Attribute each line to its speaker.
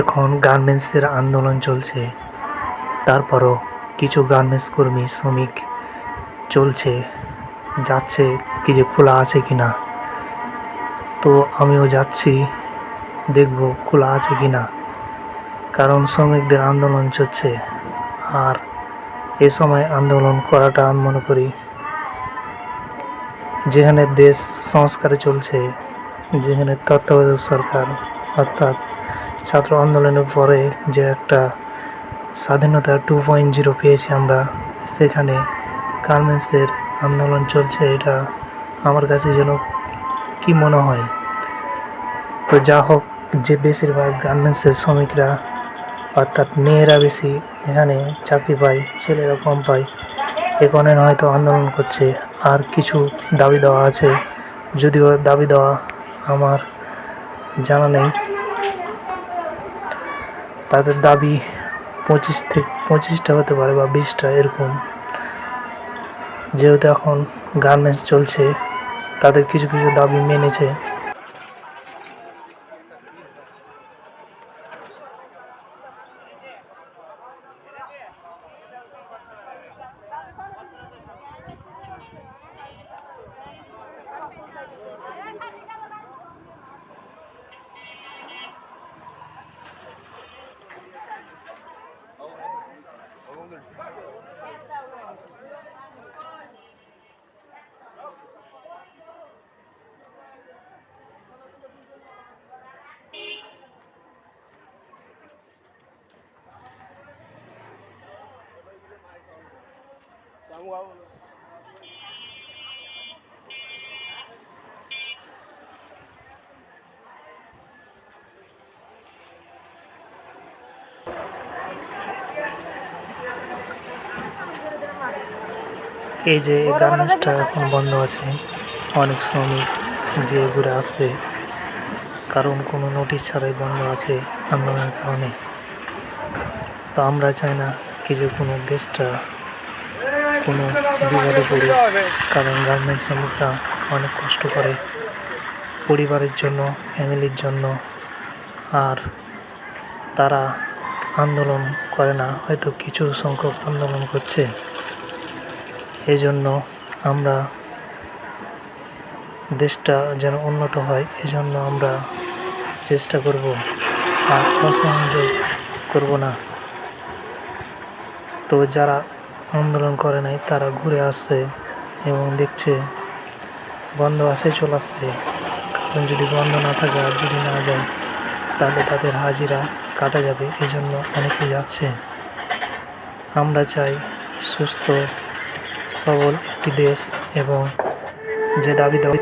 Speaker 1: এখন গার্মেন্টসের আন্দোলন চলছে। তারপরও কিছু গার্মেন্টস কর্মী, শ্রমিক চলছে, যাচ্ছে কি যে খোলা আছে কি না। তো আমিও যাচ্ছি, দেখব খোলা আছে কি না। কারণ শ্রমিকদের আন্দোলন চলছে। আর এ সময় আন্দোলন করাটা আমি মনে করি, যেখানে দেশ সংস্কারে চলছে, যেখানে তত্ত্বাবধায়ক সরকার, অর্থাৎ ছাত্র আন্দোলনের পরে যে একটা স্বাধীনতা টু পয়েন্ট জিরো পেয়েছি আমরা, সেখানে গার্মেন্টসের আন্দোলন চলছে, এটা আমার কাছে যেন কি মনে হয়? তো যা হোক, যে বেশিরভাগ গার্মেন্টসের শ্রমিকরা, অর্থাৎ মেয়েরা বেশি এখানে চাকরি পায়, ছেলেরা কম পায়, এ কারণে হয়তো আন্দোলন করছে। আর কিছু দাবি দেওয়া আছে, যদিও দাবি দেওয়া আমার জানা নেই। তাদের দাবি পঁচিশ থেকে পঁচিশটা হতে পারে বা বিশটা এরকম। যেহেতু এখন গার্মেন্টস চলছে, তাদের কিছু কিছু দাবি মেনেছে। এই যে গার্মেন্টসটা এখন বন্ধ আছে, অনেক শ্রমিক যে ঘুরে আসছে, কারণ কোনো নোটিশ ছাড়াই বন্ধ আছে আন্দোলনের কারণে। তো আমরা চাই না কিছু কোনো দেশটা কোনো বিপদে পড়ে, কারণ গার্মেন্টস শ্রমিকরা অনেক কষ্ট করে। পরিবারের জন্য, ফ্যামিলির জন্য, আর তারা আন্দোলন করে না, হয়তো কিছু সংখ্যক আন্দোলন করছে। এই জন্য আমরা দেশটা যেন উন্নত হয়, এজন্য আমরা চেষ্টা করব, আর অসহযোগ করব না। তো যারা আন্দোলন করে নাই, তারা ঘুরে আসছে এবং দেখছে বন্ধ আছে, চলে আসছে। কারণ যদি বন্ধ না থাকে আর যদি না যায়, তাহলে তাদের হাজিরা কাটা যাবে। এই জন্য অনেকে যাচ্ছে। আমরা চাই সুস্থ, সবল একটি দেশ এবং যে দাবি দাবি